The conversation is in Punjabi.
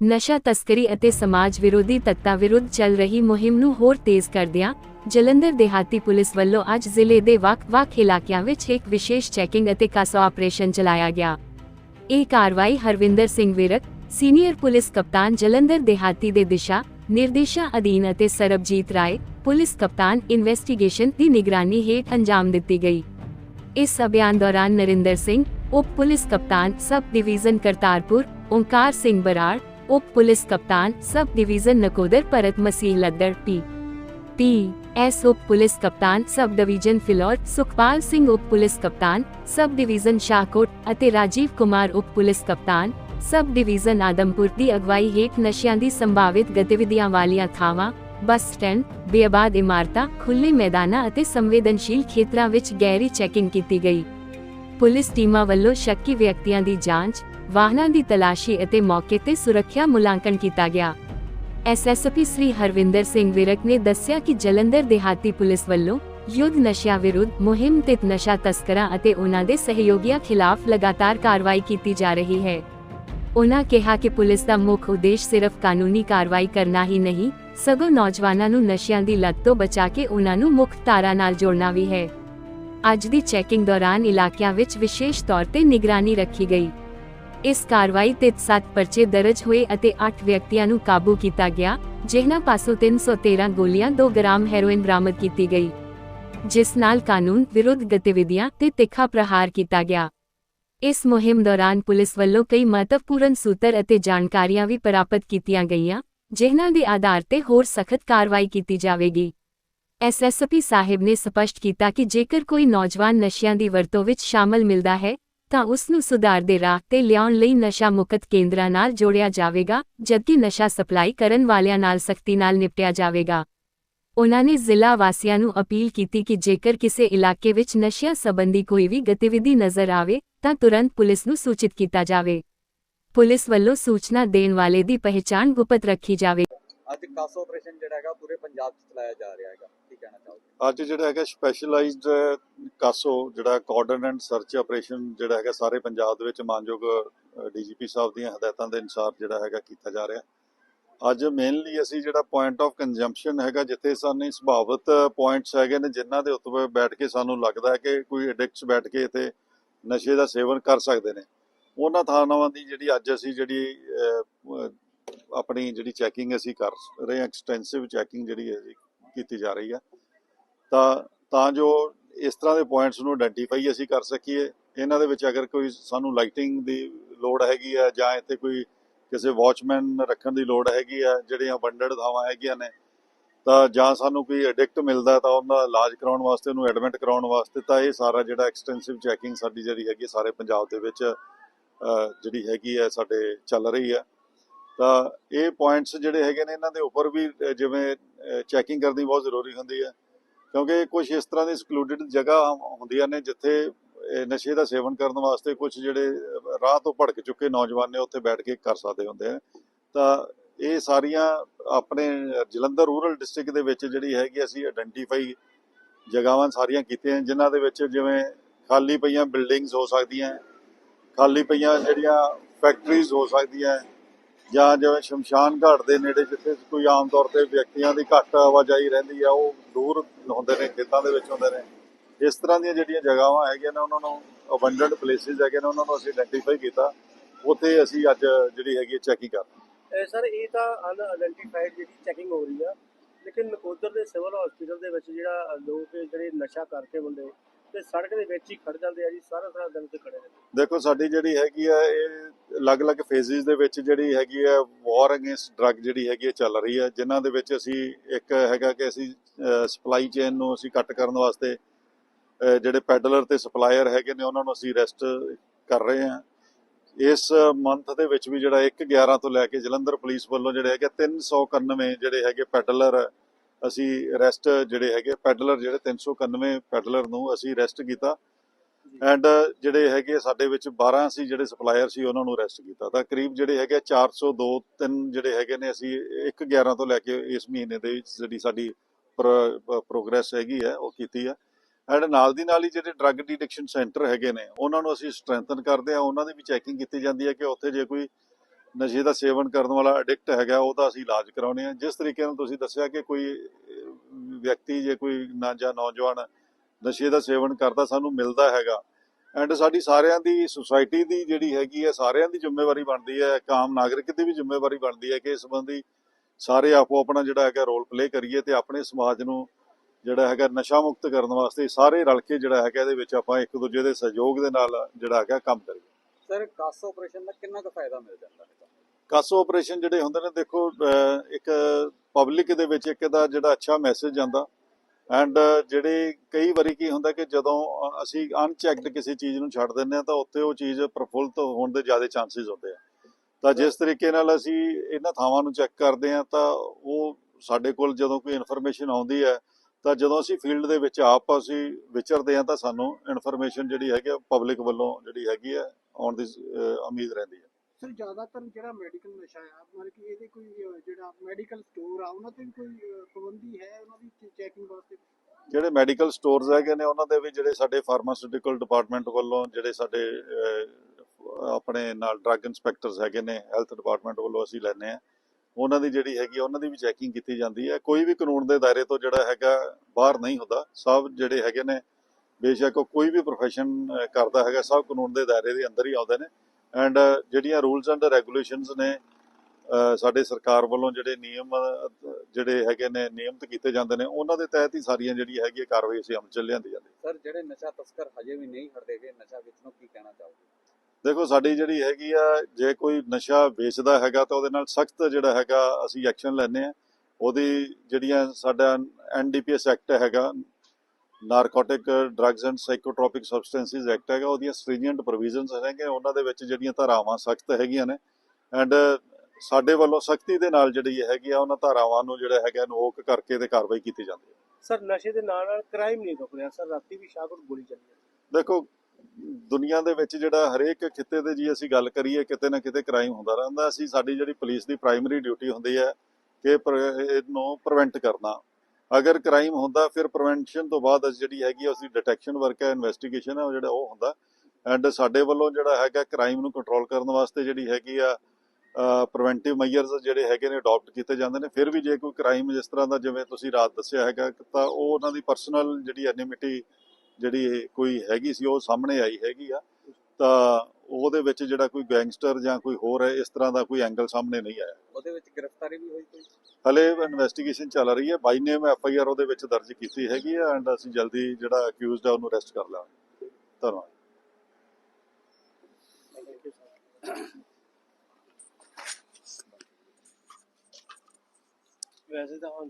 ਨਸ਼ਾ ਤਸਕਰੀ ਅਤੇ ਸਮਾਜ ਵਿਰੋਧੀ ਤੱਤਾਂ ਵਿਰੁੱਧ ਚੱਲ ਰਹੀ ਮੁਹਿੰਮ ਨੂੰ ਹੋਰ ਤੇਜ਼ ਕਰਦਿਆਂ ਜਲੰਧਰ ਦੇਹਾਤੀ ਪੁਲਿਸ ਵੱਲੋਂ ਅੱਜ ਜ਼ਿਲ੍ਹੇ ਦੇ ਵੱਖ-ਵੱਖ ਇਲਾਕਿਆਂ ਵਿੱਚ ਇੱਕ ਵਿਸ਼ੇਸ਼ ਚੈਕਿੰਗ ਅਤੇ ਕਾਸਾ ਆਪਰੇਸ਼ਨ ਚਲਾਇਆ ਗਿਆ। ਇਹ ਕਾਰਵਾਈ ਹਰਵਿੰਦਰ ਸਿੰਘ ਵਿਰਕ, ਸੀਨੀਅਰ ਪੁਲਿਸ ਕਪਤਾਨ ਜਲੰਧਰ ਦੇਹਾਤੀ ਦੇ ਦਿਸ਼ਾ ਨਿਰਦੇਸ਼ਾਂ ਅਧੀਨ ਅਤੇ ਸਰਬਜੀਤ ਰਾਏ, ਪੁਲਿਸ ਕਪਤਾਨ ਇਨਵੈਸਟੀਗੇਸ਼ਨ ਦੀ ਨਿਗਰਾਨੀ ਹੇਠ ਅੰਜਾਮ ਦਿੱਤੀ ਗਈ। ਇਸ ਅਭਿਆਨ ਦੌਰਾਨ ਨਰਿੰਦਰ ਸਿੰਘ, ਉਪ ਪੁਲਿਸ ਕਪਤਾਨ ਸਬ ਡਿਵੀਜ਼ਨ ਕਰਤਾਰਪੁਰ, ਓਂਕਾਰ ਸਿੰਘ ਬਰਾੜ ਉਪ ਪੁਲਿਸ ਕਪਤਾਨ sub division Nakodar Bharat Masih Laddar P P S ਉਪ ਪੁਲਿਸ ਕਪਤਾਨ ਸਬ ਡਿਵੀਜ਼ਨ ਫਿਲੌਰ ਸੁਖਪਾਲ ਸਿੰਘ ਉਪ ਪੁਲਿਸ ਕਪਤਾਨ, ਸਬ ਡਿਵੀਜ਼ਨ ਸ਼ਾਹਕੋਟ ਅਤੇ ਰਾਜੀਵ ਕੁਮਾਰ ਉਪ ਪੁਲਿਸ ਕਪਤਾਨ, ਸਬ ਡਿਵੀਜ਼ਨ ਆਦਮਪੁਰ ਦੀ ਅਗਵਾਈ ਹੇਠ ਨਸ਼ਿਆਂ ਦੀ ਸੰਭਾਵਿਤ ਗਤੀਵਿਧੀਆਂ ਵਾਲੀਆਂ ਥਾਵਾਂ, ਬੱਸ ਸਟੈਂਡ, ਬੇਆਬਾਦ ਇਮਾਰਤਾਂ ਖੁੱਲੇ ਮੈਦਾਨਾਂ ਅਤੇ ਸੰਵੇਦਨਸ਼ੀਲ ਖੇਤਰਾਂ ਵਿੱਚ ਗਹਿਰੀ ਚੈਕਿੰਗ ਕੀਤੀ ਗਈ। ਪੁਲਿਸ ਟੀਮਾਂ ਵੱਲੋਂ ਸ਼ੱਕੀ ਵਿਅਕਤੀਆਂ ਦੀ ਜਾਂਚ ਵਾਹਨਾਂ ਦੀ ਤਲਾਸ਼ੀ ਅਤੇ ਮੌਕੇ ਤੇ ਸੁਰੱਖਿਆ ਮੁਲਾਂਕਣ ਕੀਤਾ ਗਿਆ। ਐਸਐਸਪੀ ਸ੍ਰੀ ਹਰਵਿੰਦਰ ਸਿੰਘ ਵਿਰਕ ਨੇ ਦੱਸਿਆ ਕਿ ਜਲੰਧਰ ਦੇਹਾਤੀ ਪੁਲਿਸ ਵੱਲੋਂ ਯੁੱਧ ਨਸ਼ਿਆਂ ਵਿਰੁੱਧ ਮੁਹਿੰਮ ਤਹਿਤ ਨਸ਼ਾ ਤਸਕਰਾਂ ਅਤੇ ਉਹਨਾਂ ਦੇ ਸਹਿਯੋਗੀਆਂ ਖਿਲਾਫ ਲਗਾਤਾਰ ਕਾਰਵਾਈ ਕੀਤੀ ਜਾ ਰਹੀ ਹੈ। ਉਹਨਾਂ ਕਿਹਾ ਕਿ ਪੁਲਿਸ ਦਾ ਮੁੱਖ ਉਦੇਸ਼ ਸਿਰਫ ਕਾਨੂੰਨੀ ਕਾਰਵਾਈ ਕਰਨਾ ਹੀ ਨਹੀਂ, ਸਗੋਂ ਨੌਜਵਾਨਾਂ ਨੂੰ ਨਸ਼ਿਆਂ ਦੀ ਲਤ ਤੋਂ ਬਚਾ ਕੇ ਉਹਨਾਂ ਨੂੰ ਮੁੱਖ ਧਾਰਾ ਨਾਲ ਜੋੜਨਾ ਵੀ ਹੈ। ਅੱਜ ਦੀ ਚੈਕਿੰਗ ਦੌਰਾਨ ਇਲਾਕਿਆਂ ਵਿੱਚ ਵਿਸ਼ੇਸ਼ ਤੌਰ ਤੇ ਨਿਗਰਾਨੀ ਰੱਖੀ ਗਈ। ਇਸ ਕਾਰਵਾਈ ਤੇ 7 ਪਰਚੇ ਦਰਜ ਹੋਏ ਅਤੇ 8 ਵਿਅਕਤੀਆਂ ਨੂੰ ਕਾਬੂ ਕੀਤਾ ਗਿਆ, ਜਿਨ੍ਹਾਂ ਪਾਸੋਂ 313 ਗੋਲੀਆਂ 2 ਗ੍ਰਾਮ ਹੈਰੋਇਨ ਬਰਾਮਦ ਕੀਤੀ ਗਈ। ਜਿਸ ਨਾਲ ਕਾਨੂੰਨ ਵਿਰੁੱਧ ਗਤੀਵਿਧੀਆਂ ਤੇ ਤਿੱਖਾ ਪ੍ਰਹਾਰ ਕੀਤਾ ਗਿਆ। ਇਸ ਮੁਹਿੰਮ ਦੌਰਾਨ ਪੁਲਿਸ ਵੱਲੋਂ ਕਈ ਮਹੱਤਵਪੂਰਨ ਸੂਤਰ ਅਤੇ ਜਾਣਕਾਰੀਆਂ ਵੀ ਪ੍ਰਾਪਤ ਕੀਤੀਆਂ ਗਈਆਂ, ਜਿਨ੍ਹਾਂ ਦੇ ਆਧਾਰ ਤੇ ਹੋਰ ਸਖਤ ਕਾਰਵਾਈ ਕੀਤੀ ਜਾਵੇਗੀ। ਐਸਐਸਪੀ ਸਾਹਿਬ ਨੇ ਸਪਸ਼ਟ ਕੀਤਾ ਕਿ ਜੇਕਰ ਕੋਈ ਨੌਜਵਾਨ ਨਸ਼ਿਆਂ ਦੀ ਵਰਤੋਂ ਵਿੱਚ ਸ਼ਾਮਲ ਮਿਲਦਾ ਹੈ ਤਾਂ ਉਸ ਨੂੰ ਸੁਧਾਰ ਦੇ ਰਾਹ ਤੇ ਲਿਆਉਣ ਲਈ ਨਸ਼ਾ ਮੁਕਤ ਕੇਂਦਰਾਂ ਨਾਲ ਜੋੜਿਆ ਜਾਵੇਗਾ, ਜਦਕਿ ਨਸ਼ਾ ਸਪਲਾਈ ਕਰਨ ਵਾਲਿਆਂ ਨਾਲ ਸਖਤੀ ਨਾਲ ਨਿਪਟਿਆ ਜਾਵੇਗਾ। ਉਨ੍ਹਾਂ ਨੇ ਜ਼ਿਲ੍ਹਾ ਵਾਸੀਆਂ ਨੂੰ ਅਪੀਲ ਕੀਤੀ ਕਿ ਜੇਕਰ ਕਿਸੇ ਇਲਾਕੇ ਵਿੱਚ ਨਸ਼ਿਆਂ ਸੰਬੰਧੀ ਕੋਈ ਵੀ ਗਤੀਵਿਧੀ ਨਜ਼ਰ ਆਵੇ, ਤਾਂ ਤੁਰੰਤ ਪੁਲਿਸ ਨੂੰ ਸੂਚਿਤ ਕੀਤਾ ਜਾਵੇ। ਪੁਲਿਸ ਵੱਲੋਂ ਸੂਚਨਾ ਦੇਣ ਵਾਲੇ ਦੀ ਪਹਿਚਾਣ ਗੁਪਤ ਰੱਖੀ ਜਾਵੇ। ਅੱਜ ਕਾਸ ਆਪਰੇਸ਼ਨ ਜਿਹੜਾ ਹੈਗਾ, ਪੂਰੇ ਪੰਜਾਬ 'ਚ ਚਲਾਇਆ ਜਾ ਰਿਹਾ ਹੈਗਾ। ਕਹਿਣਾ ਚਾਹੋਗੇ? ਅੱਜ ਜਿਹੜਾ ਹੈਗਾ ਸਪੈਸ਼ਲਾਈਜ਼ਡ ਕਾਸੋ, ਜਿਹੜਾ ਕੋਆਰਡਨ ਐਂਡ ਸਰਚ ਆਪਰੇਸ਼ਨ ਜਿਹੜਾ ਹੈਗਾ ਸਾਰੇ ਪੰਜਾਬ ਦੇ ਵਿੱਚ ਮਾਨਯੋਗ ਡੀਜੀਪੀ ਸਾਹਿਬ ਦੀਆਂ ਹਦਾਇਤਾਂ ਦੇ ਅਨੁਸਾਰ ਜਿਹੜਾ ਹੈਗਾ ਕੀਤਾ ਜਾ ਰਿਹਾ। ਅੱਜ ਮੇਨਲੀ ਅਸੀਂ ਜਿਹੜਾ ਪੁਆਇੰਟ ਆਫ ਕੰਜ਼ੰਪਸ਼ਨ ਹੈਗਾ, ਜਿੱਥੇ ਸਾਨੂੰ ਸੁਭਾਵਿਤ ਪੁਆਇੰਟਸ ਹੈਗੇ ਨੇ, ਜਿਨ੍ਹਾਂ ਦੇ ਉੱਤੇ ਬੈਠ ਕੇ ਸਾਨੂੰ ਲੱਗਦਾ ਹੈ ਕਿ ਕੋਈ ਐਡਿਕਟਸ ਬੈਠ ਕੇ ਇੱਥੇ ਨਸ਼ੇ ਦਾ ਸੇਵਨ ਕਰ ਸਕਦੇ ਨੇ। ਉਹਨਾਂ ਥਾਵਾਂ ਦੀ ਜਿਹੜੀ ਅੱਜ ਅਸੀਂ ਜਿਹੜੀ ਆਪਣੀ ਜਿਹੜੀ ਚੈਕਿੰਗ ਅਸੀਂ ਕਰ ਰਹੇ ਹਾਂ ਐਕਸਟੈਂਸਿਵ ਚੈਕਿੰਗ ਜਿਹੜੀ ਹੈ ਕੀਤੀ ਜਾ ਰਹੀ ਹੈ। ਤਾਂ ਤਾਂ ਜੋ ਇਸ ਤਰ੍ਹਾਂ ਦੇ ਪੁਆਇੰਟਸ ਨੂੰ ਆਇਡੈਂਟੀਫਾਈ ਅਸੀਂ ਕਰ ਸਕੀਏ। ਇਹਨਾਂ ਦੇ ਵਿੱਚ ਅਗਰ ਕੋਈ ਸਾਨੂੰ ਲਾਈਟਿੰਗ ਦੀ ਲੋੜ ਹੈਗੀ ਹੈ ਜਾਂ ਇੱਥੇ ਕੋਈ ਕਿਸੇ ਵਾਚਮੈਨ ਰੱਖਣ ਦੀ ਲੋੜ ਹੈਗੀ ਹੈ ਜਿਹੜੀਆਂ ਵੰਡੜ ਥਾਵਾਂ ਹੈਗੀਆਂ ਨੇ, ਤਾਂ ਜਾਂ ਸਾਨੂੰ ਕੋਈ ਐਡਿਕਟ ਮਿਲਦਾ ਤਾਂ ਉਹਦਾ ਇਲਾਜ ਕਰਾਉਣ ਵਾਸਤੇ, ਉਹਨੂੰ ਐਡਮਿਟ ਕਰਾਉਣ ਵਾਸਤੇ, ਤਾਂ ਇਹ ਸਾਰਾ ਜਿਹੜਾ ਐਕਸਟੈਂਸਿਵ ਚੈਕਿੰਗ ਸਾਡੀ ਜਿਹੜੀ ਹੈਗੀ ਸਾਰੇ ਪੰਜਾਬ ਦੇ ਵਿੱਚ ਜਿਹੜੀ ਹੈਗੀ ਹੈ ਸਾਡੇ ਚੱਲ ਰਹੀ ਹੈ ਤਾਂ ਇਹ ਪੁਆਇੰਟਸ ਜਿਹੜੇ ਹੈਗੇ ਨੇ, ਇਹਨਾਂ ਦੇ ਉੱਪਰ ਵੀ ਜਿਵੇਂ ਚੈਕਿੰਗ ਕਰਨੀ ਬਹੁਤ ਜ਼ਰੂਰੀ ਹੁੰਦੀ ਹੈ ਕਿਉਂਕਿ ਕੁਝ ਇਸ ਤਰ੍ਹਾਂ ਦੀ ਸਕਲੂਡਡ ਜਗ੍ਹਾ ਹੁੰਦੀਆਂ ਨੇ ਜਿੱਥੇ ਇਹ ਨਸ਼ੇ ਦਾ ਸੇਵਨ ਕਰਨ ਵਾਸਤੇ ਕੁਝ ਜਿਹੜੇ ਰਾਹ ਤੋਂ ਭੜਕ ਚੁੱਕੇ ਨੌਜਵਾਨ ਨੇ ਉੱਥੇ ਬੈਠ ਕੇ ਕਰ ਸਕਦੇ ਹੁੰਦੇ ਨੇ ਤਾਂ ਇਹ ਸਾਰੀਆਂ ਆਪਣੇ ਜਲੰਧਰ ਰੂਰਲ ਡਿਸਟ੍ਰਿਕਟ ਦੇ ਵਿੱਚ ਜਿਹੜੀ ਹੈਗੀ ਅਸੀਂ ਆਇਡੈਂਟੀਫਾਈ ਜਗ੍ਹਾਵਾਂ ਸਾਰੀਆਂ ਕੀਤੀਆਂ ਜਿਨ੍ਹਾਂ ਦੇ ਵਿੱਚ ਜਿਵੇਂ ਖਾਲੀ ਪਈਆਂ ਬਿਲਡਿੰਗਸ ਹੋ ਸਕਦੀਆਂ, ਖਾਲੀ ਪਈਆਂ ਜਿਹੜੀਆਂ ਫੈਕਟਰੀਜ਼ ਹੋ ਸਕਦੀਆਂ ਜਾਂ ਜਿਵੇਂ ਸ਼ਮਸ਼ਾਨ ਘਾਟ ਦੇ ਨੇੜੇ ਜਿੱਥੇ ਕੋਈ ਆਮ ਤੌਰ ਤੇ ਵਿਅਕਤੀਆਂ ਦੀ ਘੱਟ ਆਵਾਜਾਈ ਰਹਿੰਦੀ ਆ, ਉਹ ਦੂਰ ਹੁੰਦੇ ਨੇ, ਖੇਤਾਂ ਦੇ ਵਿੱਚ ਹੁੰਦੇ ਨੇ ਇਸ ਤਰ੍ਹਾਂ ਦੀਆਂ ਜਿਹੜੀਆਂ ਜਗ੍ਹਾਵਾਂ ਹੈਗੀਆਂ ਨੇ, ਉਹਨਾਂ ਨੂੰ ਅਬੰਡੈਂਟ ਪਲੇਸਿਸ ਹੈਗੇ ਨੇ, ਉਹਨਾਂ ਨੂੰ ਅਸੀਂ ਆਇਡੈਂਟੀਫਾਈ ਕੀਤਾ ਉੱਥੇ ਅਸੀਂ ਅੱਜ ਜਿਹੜੀ ਹੈਗੀ ਚੈਕਿੰਗ ਕਰ ਰਹੇ ਹਾਂ। ਸਰ, ਇਹ ਤਾਂ ਅਨਆਇਡੈਂਟੀਫਾਈਡ ਜਿਹੜੀ ਚੈਕਿੰਗ ਹੋ ਰਹੀ ਆ, ਲੇਕਿਨ ਨਕੋਦਰ ਦੇ ਸਿਵਲ ਹਸਪੀਟਲ ਦੇ ਵਿੱਚ ਜਿਹੜਾ ਲੋਕ ਜਿਹੜੇ ਨਸ਼ਾ ਕਰਕੇ ਬੰਦੇ ਤੇ ਸੜਕ ਦੇ ਵਿੱਚ ਹੀ ਖੜ ਜਾਂਦੇ ਆ ਜੀ, ਸਾਰਾ ਸਾਰਾ ਦਿਨ ਤੇ ਖੜੇ ਨੇ ਦੇਖੋ, ਸਾਡੀ ਜਿਹੜੀ ਹੈਗੀ ਆ, ਇਹ ਅਲੱਗ-ਅਲੱਗ ਫੇਜ਼ਿਸ ਦੇ ਵਿੱਚ ਜਿਹੜੀ ਹੈਗੀ ਆ ਵਾਰ ਅਗੇਂਸਟ ਡਰੱਗ ਜਿਹੜੀ ਹੈਗੀ ਆ, ਚੱਲ ਰਹੀ ਹੈ ਜਿਨ੍ਹਾਂ ਦੇ ਵਿੱਚ ਅਸੀਂ ਇੱਕ ਹੈਗਾ ਕਿ ਅਸੀਂ ਸਪਲਾਈ ਚੇਨ ਨੂੰ ਅਸੀਂ ਕੱਟ ਕਰਨ ਵਾਸਤੇ ਜਿਹੜੇ ਪੈਡਲਰ ਤੇ ਸਪਲਾਇਰ ਹੈਗੇ ਨੇ, ਉਹਨਾਂ ਨੂੰ ਅਸੀਂ ਅਰੈਸਟ ਕਰ ਰਹੇ ਹਾਂ ਇਸ ਮੰਥ ਦੇ ਵਿੱਚ ਵੀ ਜਿਹੜਾ 1 11 ਤੋਂ ਲੈ ਕੇ ਜਲੰਧਰ ਪੁਲਿਸ ਵੱਲੋਂ ਜਿਹੜੇ ਹੈਗੇ 391 ਜਿਹੜੇ ਹੈਗੇ ਪੈਡਲਰ ਅਸੀਂ ਅਰੈਸਟ ਜਿਹੜੇ ਹੈਗੇ ਪੈਡਲਰ ਜਿਹੜੇ 391 ਪੈਡਲਰ ਨੂੰ ਅਸੀਂ ਅਰੈਸਟ ਕੀਤਾ। ਐਂਡ ਜਿਹੜੇ ਹੈਗੇ ਸਾਡੇ ਵਿੱਚ 12 ਸੀ ਜਿਹੜੇ ਸਪਲਾਇਰ ਸੀ ਉਹਨਾਂ ਨੂੰ ਅਰੈਸਟ ਕੀਤਾ। ਤਾਂ ਕਰੀਬ ਜਿਹੜੇ ਹੈਗੇ 402 ਤਿੰਨ ਜਿਹੜੇ ਹੈਗੇ ਨੇ ਅਸੀਂ 1 11 ਤੋਂ ਲੈ ਕੇ ਇਸ ਮਹੀਨੇ ਦੇ ਵਿੱਚ ਜਿਹੜੀ ਸਾਡੀ ਪ੍ਰੋਗਰੈਸ ਹੈਗੀ ਹੈ ਉਹ ਕੀਤੀ ਹੈ ਐਂਡ ਨਾਲ ਦੀ ਨਾਲ ਹੀ ਜਿਹੜੇ ਡਰੱਗ ਡਿਟੈਕਸ਼ਨ ਸੈਂਟਰ ਹੈਗੇ ਨੇ ਉਹਨਾਂ ਨੂੰ ਅਸੀਂ ਸਟਰੈਂਥਨ ਕਰਦੇ ਆ। ਉਹਨਾਂ ਦੀ ਵੀ ਚੈਕਿੰਗ ਕੀਤੀ ਜਾਂਦੀ ਹੈ ਕਿ ਉੱਥੇ ਜੇ ਕੋਈ ਨਸ਼ੇ ਦਾ ਸੇਵਨ ਕਰਨ ਵਾਲਾ ਐਡਿਕਟ ਹੈਗਾ ਉਹਦਾ ਅਸੀਂ ਇਲਾਜ ਕਰਾਉਨੇ ਆ ਜਿਸ ਤਰੀਕੇ ਨਾਲ ਤੁਸੀਂ ਦੱਸਿਆ ਕਿ ਕੋਈ ਵਿਅਕਤੀ ਜੇ ਕੋਈ ਨਾ, ਜਾਂ ਨੌਜਵਾਨ ਨਸ਼ੇ ਦਾ ਸੇਵਨ ਕਰਦਾ, ਸਾਨੂੰ ਮਿਲਦਾ ਹੈਗਾ। ਐਂਡ ਸਾਡੀ ਸਾਰਿਆਂ ਦੀ ਸੁਸਾਇਟੀ ਦੀ ਜਿਹੜੀ ਹੈਗੀ ਹੈ, ਸਾਰਿਆਂ ਦੀ ਜ਼ਿੰਮੇਵਾਰੀ ਬਣਦੀ ਹੈ, ਇੱਕ ਆਮ ਨਾਗਰਿਕ ਦੀ ਵੀ ਜ਼ਿੰਮੇਵਾਰੀ ਬਣਦੀ ਹੈ ਕਿ ਇਸ ਸੰਬੰਧੀ ਸਾਰੇ ਆਪੋ ਆਪਣਾ ਜਿਹੜਾ ਹੈਗਾ ਰੋਲ ਪਲੇ ਕਰੀਏ ਤੇ ਆਪਣੇ ਸਮਾਜ ਨੂੰ ਜਿਹੜਾ ਹੈਗਾ ਨਸ਼ਾ ਮੁਕਤ ਕਰਨ ਵਾਸਤੇ ਸਾਰੇ ਰਲ ਕੇ ਜਿਹੜਾ ਹੈਗਾ, ਇਹਦੇ ਵਿੱਚ ਆਪਾਂ ਇੱਕ ਦੂਜੇ ਦੇ ਸਹਿਯੋਗ ਦੇ ਨਾਲ ਜਿਹੜਾ ਹੈਗਾ ਕੰਮ ਕਰੀਏ। ਸਰ, ਕਾਸ ਆਪਰੇਸ਼ਨ ਦਾ ਕਿੰਨਾ ਕੁ ਫਾਇਦਾ ਮਿਲ ਜਾਂਦਾ ਹੈ ਕਾਸੋ ਆਪਰੇਸ਼ਨ ਜਿਹੜੇ ਹੁੰਦੇ ਨੇ, ਦੇਖੋ ਇੱਕ ਪਬਲਿਕ ਦੇ ਵਿੱਚ ਇੱਕ ਦਾ ਜਿਹੜਾ ਅੱਛਾ ਮੈਸੇਜ ਜਾਂਦਾ। ਐਂਡ ਜਿਹੜੇ ਕਈ ਵਾਰੀ ਕੀ ਹੁੰਦਾ ਕਿ ਜਦੋਂ ਅਸੀਂ ਅਨਚੈਕਡ ਕਿਸੇ ਚੀਜ਼ ਨੂੰ ਛੱਡ ਦਿੰਦੇ ਆ ਤਾਂ ਉੱਥੇ ਉਹ ਚੀਜ਼ ਪ੍ਰਫੁੱਲਤ ਹੋਣ ਦੇ ਜ਼ਿਆਦਾ ਚਾਂਸਸ ਹੁੰਦੇ ਆ। ਤਾਂ ਜਿਸ ਤਰੀਕੇ ਨਾਲ ਅਸੀਂ ਇਹਨਾਂ ਥਾਵਾਂ ਨੂੰ ਚੈੱਕ ਕਰਦੇ ਆ ਤਾਂ ਉਹ ਸਾਡੇ ਕੋਲ ਜਦੋਂ ਕੋਈ ਇਨਫੋਰਮੇਸ਼ਨ ਆਉਂਦੀ ਹੈ, ਤਾਂ ਜਦੋਂ ਅਸੀਂ ਫੀਲਡ ਦੇ ਵਿੱਚ ਆਪ ਅਸੀਂ ਵਿਚਰਦੇ ਆ ਤਾਂ ਸਾਨੂੰ ਇਨਫੋਰਮੇਸ਼ਨ ਜਿਹੜੀ ਹੈਗੀ ਪਬਲਿਕ ਵੱਲੋਂ ਜਿਹੜੀ ਹੈਗੀ ਹੈ ਆਉਣ ਦੀ ਉਮੀਦ ਰਹਿੰਦੀ ਹੈ। ਸਰ ਜ਼ਿਆਦਾਤਰ ਜਿਹੜਾ ਮੈਡੀਕਲ ਨਸ਼ਾ ਆ ਮਤਲਬ ਕਿ ਇਹਦੇ ਕੋਈ ਜਿਹੜਾ ਮੈਡੀਕਲ ਸਟੋਰ ਆ ਉਹਨਾਂ ਤੇ ਵੀ ਕੋਈ ਪਾਬੰਦੀ ਹੈ ਉਹਨਾਂ ਦੀ ਚੈਕਿੰਗ ਵਾਸਤੇ? ਜਿਹੜੇ ਮੈਡੀਕਲ ਸਟੋਰਸ ਹੈਗੇ ਨੇ ਉਹਨਾਂ ਦੇ ਵੀ ਜਿਹੜੇ ਸਾਡੇ ਫਾਰਮਾਸਿਊਟੀਕਲ ਡਿਪਾਰਟਮੈਂਟ ਵੱਲੋਂ ਜਿਹੜੇ ਸਾਡੇ ਆਪਣੇ ਨਾਲ ਡਰੱਗ ਇਨਸਪੈਕਟਰਸ ਹੈਗੇ ਨੇ ਹੈਲਥ ਡਿਪਾਰਟਮੈਂਟ ਵੱਲੋਂ ਅਸੀਂ ਲੈਨੇ ਆ ਉਹਨਾਂ ਦੀ ਜਿਹੜੀ ਹੈਗੀ ਉਹਨਾਂ ਦੀ ਵੀ ਚੈਕਿੰਗ ਕੀਤੀ ਜਾਂਦੀ ਹੈ। ਕੋਈ ਵੀ ਕਾਨੂੰਨ ਦੇ ਦਾਇਰੇ ਤੋਂ ਜਿਹੜਾ ਹੈਗਾ ਬਾਹਰ ਨਹੀਂ ਹੁੰਦਾ। ਸਭ ਜਿਹੜੇ ਹੈਗੇ ਨੇ ਬੇਸ਼ੱਕ ਕੋਈ ਵੀ ਪ੍ਰੋਫੈਸ਼ਨ ਕਰਦਾ ਹੈਗਾ ਸਭ ਕਾਨੂੰਨ ਦੇ ਦਾਇਰੇ ਦੇ ਅੰਦਰ ਹੀ ਆਉਂਦੇ ਨੇ। ਐਂਡ ਜਿਹੜੀਆਂ ਰੂਲਸ ਐਂਡ ਰੈਗੂਲੇਸ਼ਨਸ ਨੇ ਸਾਡੇ ਸਰਕਾਰ ਵੱਲੋਂ ਜਿਹੜੇ ਨਿਯਮ ਜਿਹੜੇ ਹੈਗੇ ਨੇ ਨਿਯਮਿਤ ਕੀਤੇ ਜਾਂਦੇ ਨੇ ਉਹਨਾਂ ਦੇ ਤਹਿਤ ਹੀ ਸਾਰੀਆਂ ਜਿਹੜੀ ਹੈਗੀ ਹੈ ਕਾਰਵਾਈ ਅਸੀਂ ਅਮਲ ਚ ਲਿਆਂਦੀ ਜਾਂਦੀ। ਸਰ ਜਿਹੜੇ ਨਸ਼ਾ ਤਸਕਰ ਹਜੇ ਵੀ ਨਹੀਂ ਹਟਦੇਗੇ ਨਸ਼ਾ ਵੇਚਣੋਂ ਕੀ ਕਹਿਣਾ ਚਾਹੋਗੇ? ਦੇਖੋ ਸਾਡੀ ਜਿਹੜੀ ਹੈਗੀ ਆ ਜੇ ਕੋਈ ਨਸ਼ਾ ਵੇਚਦਾ ਹੈਗਾ ਤਾਂ ਉਹਦੇ ਨਾਲ ਸਖਤ ਜਿਹੜਾ ਹੈਗਾ ਅਸੀਂ ਐਕਸ਼ਨ ਲੈਨੇ ਆ ਉਹਦੀ ਜਿਹੜੀਆਂ ਸਾਡਾ ਐਨਡੀਪੀਐਸ ਐਕਟ ਹੈਗਾ narcotic drugs and psychotropic substances act ਹੈਗਾ ਉਹਦੀਆਂ ਸਟ੍ਰਿੰਜੈਂਟ ਪ੍ਰੋਵੀਜ਼ਨਸ ਹੈਗੇ ਉਹਨਾਂ ਦੇ ਵਿੱਚ ਜਿਹੜੀਆਂ ਧਾਰਾਵਾਂ ਸਖਤ ਹੈਗੀਆਂ ਨੇ। ਐਂਡ ਸਾਡੇ ਵੱਲੋਂ ਸਖਤੀ ਦੇ ਨਾਲ ਜਿਹੜੀ ਹੈਗੀ ਆ ਉਹਨਾਂ ਧਾਰਾਵਾਂ ਨੂੰ ਜਿਹੜਾ ਹੈਗਾ ਨੋਕ ਕਰਕੇ ਤੇ ਕਾਰਵਾਈ ਕੀਤੀ ਜਾਂਦੀ ਹੈ। ਸਰ ਨਸ਼ੇ ਦੇ ਨਾਲ ਨਾਲ ਕ੍ਰਾਈਮ ਨਹੀਂ ਰੁਕ ਰਿਹਾ। ਸਰ ਰਾਤੀ ਵੀ ਸ਼ਾਹਕੋਟ ਗੋਲੀ ਚੱਲੀ ਹੈ। ਦੇਖੋ ਦੁਨੀਆ ਦੇ ਵਿੱਚ ਜਿਹੜਾ ਹਰੇਕ ਖਿੱਤੇ ਦੇ ਜੀ ਅਸੀਂ ਗੱਲ ਕਰੀਏ ਕਿਤੇ ਨਾ ਕਿਤੇ ਕ੍ਰਾਈਮ ਹੁੰਦਾ ਰਹਿੰਦਾ। ਅਸੀਂ ਸਾਡੀ ਜਿਹੜੀ ਪੁਲਿਸ ਦੀ ਪ੍ਰਾਇਮਰੀ ਡਿਊਟੀ ਹੁੰਦੀ ਹੈ ਕਿ ਇਹਨੂੰ ਪ੍ਰੀਵੈਂਟ ਕਰਨਾ। ਅਗਰ ਕ੍ਰਾਈਮ ਹੁੰਦਾ, ਫਿਰ ਪ੍ਰੀਵੈਂਸ਼ਨ ਤੋਂ ਬਾਅਦ ਅਸੀਂ ਜਿਹੜੀ ਹੈਗੀ ਆ ਉਸਦੀ ਡਿਟੈਕਸ਼ਨ ਵਰਕ ਹੈ ਇਨਵੈਸਟੀਗੇਸ਼ਨ ਹੈ, ਉਹ ਜਿਹੜਾ ਉਹ ਹੁੰਦਾ। ਐਂਡ ਸਾਡੇ ਵੱਲੋਂ ਜਿਹੜਾ ਹੈਗਾ ਕ੍ਰਾਈਮ ਨੂੰ ਕੰਟਰੋਲ ਕਰਨ ਵਾਸਤੇ ਜਿਹੜੀ ਹੈਗੀ ਆ ਪ੍ਰੀਵੈਂਟਿਵ ਮੈਜਰਸ ਜਿਹੜੇ ਹੈਗੇ ਨੇ ਅਡਾਪਟ ਕੀਤੇ ਜਾਂਦੇ ਨੇ। ਫਿਰ ਵੀ ਜੇ ਕੋਈ ਕ੍ਰਾਈਮ ਜਿਸ ਤਰ੍ਹਾਂ ਦਾ ਜਿਵੇਂ ਤੁਸੀਂ ਰਾਤ ਦੱਸਿਆ ਹੈਗਾ, ਤਾਂ ਉਹ ਉਹਨਾਂ ਦੀ ਪਰਸਨਲ ਜਿਹੜੀ ਐਨਿਮਿਟੀ ਜਿਹੜੀ ਕੋਈ ਹੈਗੀ ਸੀ, ਉਹ ਸਾਹਮਣੇ ਆਈ ਹੈਗੀ ਆ। ਤਾਂ ਉਹਦੇ ਵਿੱਚ ਜਿਹੜਾ ਕੋਈ ਗੈਂਗਸਟਰ ਜਾਂ ਕੋਈ ਹੋਰ ਹੈ, ਇਸ ਤਰ੍ਹਾਂ ਦਾ ਕੋਈ ਐਂਗਲ ਸਾਹਮਣੇ ਨਹੀਂ ਆਇਆ। ਉਹਦੇ ਵਿੱਚ ਗ੍ਰਿਫਤਾਰੀ ਵੀ ਹੋਈ ਕੋਈ? ਹਲੇ ਇਨਵੈਸਟੀਗੇਸ਼ਨ ਚੱਲ ਰਹੀ ਹੈ। ਬਾਈ ਨੇਮ ਐਫ ਆਈ ਆਰ ਉਹਦੇ ਵਿੱਚ ਦਰਜ ਕੀਤੀ ਹੈਗੀ ਹੈ ਐਂਡ ਅਸੀਂ ਜਲਦੀ ਜਿਹੜਾ ਅਕਿਊਜ਼ਡ ਹੈ ਉਹਨੂੰ ਅਰੈਸਟ ਕਰ ਲਾਂਗੇ। ਧੰਨਵਾਦ। ਵੈਸੇ ਤਾਂ ਹੁਣ